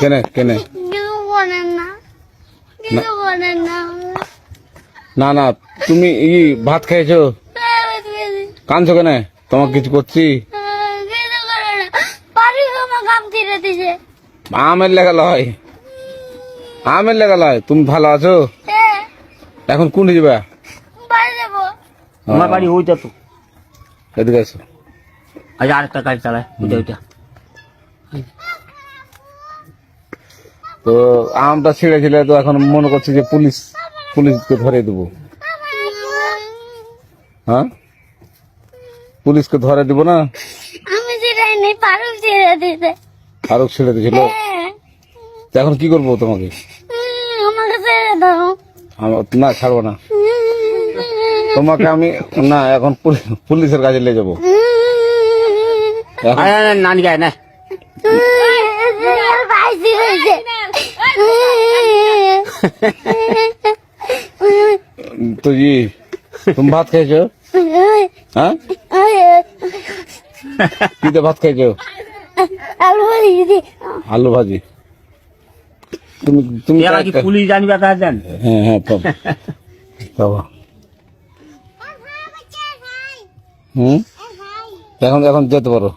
কেনে কেনে? না না। না। না তুমি ই ভাত খেয়েছো? কাঁদছো কেনে? তোমাকে কিছু করছি? আমার লেগা লয় আমের লেগা লয় তুমি ভালো আছো? হ্যাঁ এখন কোন যাবে আমার বাড়ি ওইটা তো। এদিকে আসো আজ আরেকটা গাড়ি চালায়। ওইটা ওইটা তো আমটা ছিঁড়েছিলে তো এখন মনে করছি যে পুলিশ পুলিশকে ধরে দেবো হ্যাঁ পুলিশকে ধরে দিব না আমি ছিঁড়াই নেই পারুক ছিঁড়ে দিতে আরও ছেড়ে দিয়েছিল হ্যাঁ এখন কি করব তোমাকে আমাকে ছেড়ে দাও আমার- না ছাড়বো না তোমাকে আমি না এখন পুলি- পুলিশের কাছে নিয়ে যাব নানি গায়ে না তো ই তুমি ভাত খেয়েছো? হ্যাঁ? কি ভাত খেয়েছো? আলু দিদি। আলু ভাজি। তুমি তুমি এরা কি পুলিশ জানবে তা জান। হ্যাঁ হ্যাঁ পাবো। হুম? এখন এখন যেতে পারো।